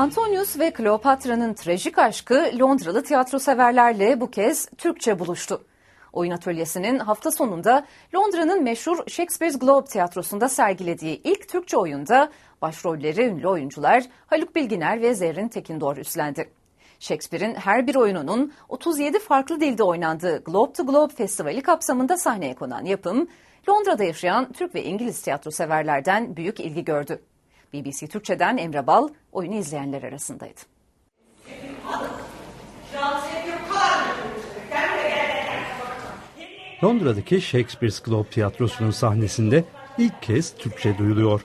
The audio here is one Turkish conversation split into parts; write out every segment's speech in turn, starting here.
Antonius ve Kleopatra'nın trajik aşkı Londralı tiyatro severlerle bu kez Türkçe buluştu. Oyun atölyesinin hafta sonunda Londra'nın meşhur Shakespeare's Globe tiyatrosunda sergilediği ilk Türkçe oyunda başrolleri ünlü oyuncular Haluk Bilginer ve Zerrin Tekindor üstlendi. Shakespeare'in her bir oyununun 37 farklı dilde oynandığı Globe to Globe Festivali kapsamında sahneye konan yapım, Londra'da yaşayan Türk ve İngiliz tiyatro severlerden büyük ilgi gördü. BBC Türkçe'den Emre Bal oyunu izleyenler arasındaydı. Londra'daki Shakespeare's Globe Tiyatrosu'nun sahnesinde ilk kez Türkçe duyuluyor.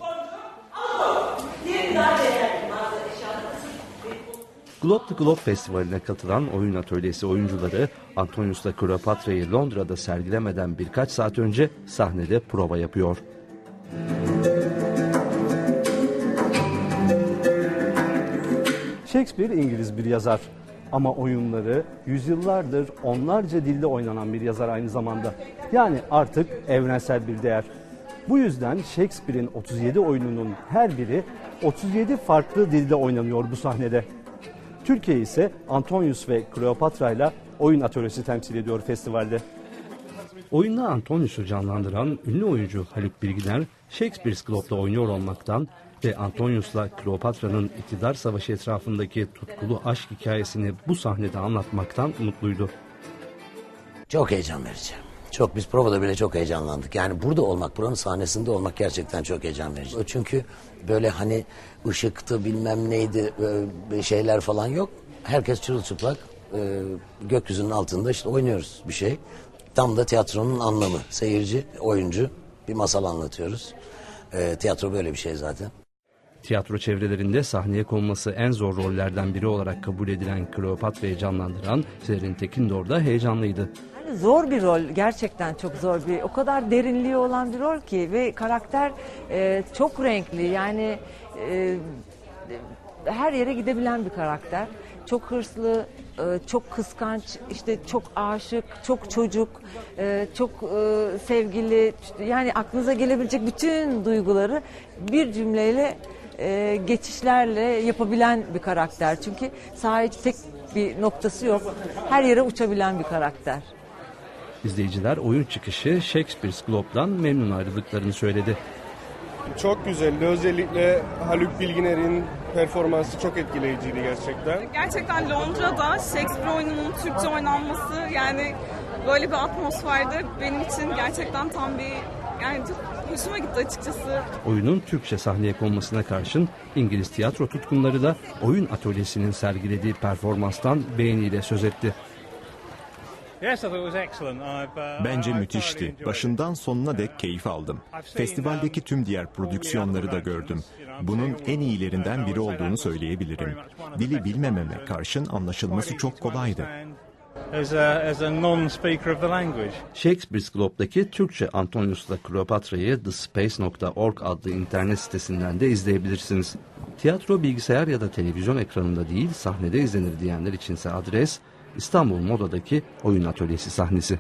Globe to Globe Festivali'ne katılan oyun atölyesi oyuncuları Antonius'la Kleopatra'yı Londra'da sergilemeden birkaç saat önce sahnede prova yapıyor. Shakespeare İngiliz bir yazar ama oyunları yüzyıllardır onlarca dilde oynanan bir yazar aynı zamanda. Yani artık evrensel bir değer. Bu yüzden Shakespeare'in 37 oyununun her biri 37 farklı dilde oynanıyor bu sahnede. Türkiye ise Antonius ve Kleopatra ile oyun atölyesi temsil ediyor festivalde. Oyunda Antonius'u canlandıran ünlü oyuncu Haluk Bilginer, Shakespeare's Globe'da oynuyor olmaktan ve Antonius'la Kleopatra'nın iktidar savaşı etrafındaki tutkulu aşk hikayesini bu sahnede anlatmaktan mutluydu. Çok heyecan verici. Çok biz provada bile çok heyecanlandık. Yani burada olmak, buranın sahnesinde olmak gerçekten çok heyecan verici. Çünkü böyle hani ışıktı bilmem neydi böyle şeyler falan yok. Herkes çırılçıplak e, gökyüzünün altında işte oynuyoruz bir şey. Tam da tiyatronun anlamı. Seyirci, oyuncu bir masal anlatıyoruz. E, tiyatro böyle bir şey zaten. Tiyatro çevrelerinde sahneye konması en zor rollerden biri olarak kabul edilen Kleopatra'yı canlandıran Zerrin Tekindor da heyecanlıydı. Yani zor bir rol gerçekten çok zor bir o kadar derinliği olan bir rol ki ve karakter e, çok renkli yani e, her yere gidebilen bir karakter çok hırslı e, çok kıskanç işte çok aşık çok çocuk e, çok e, sevgili yani aklınıza gelebilecek bütün duyguları bir cümleyle e, geçişlerle yapabilen bir karakter çünkü sadece tek bir noktası yok her yere uçabilen bir karakter. İzleyiciler oyun çıkışı Shakespeare's Globe'dan memnun ayrıldıklarını söyledi. Çok güzeldi. Özellikle Haluk Bilginer'in performansı çok etkileyiciydi gerçekten. Gerçekten Londra'da Shakespeare oyununun Türkçe oynanması yani böyle bir atmosferde benim için gerçekten tam bir yani hoşuma gitti açıkçası. Oyunun Türkçe sahneye konmasına karşın İngiliz tiyatro tutkunları da oyun atölyesinin sergilediği performanstan beğeniyle söz etti. Bence müthişti. Başından sonuna dek keyif aldım. Festivaldeki tüm diğer prodüksiyonları da gördüm. Bunun en iyilerinden biri olduğunu söyleyebilirim. Dili bilmememe karşın anlaşılması çok kolaydı. Shakespeare's Globe'daki Türkçe Antonius'la Kleopatra'yı thespace.org adlı internet sitesinden de izleyebilirsiniz. Tiyatro bilgisayar ya da televizyon ekranında değil sahnede izlenir diyenler içinse adres İstanbul Moda'daki oyun atölyesi sahnesi.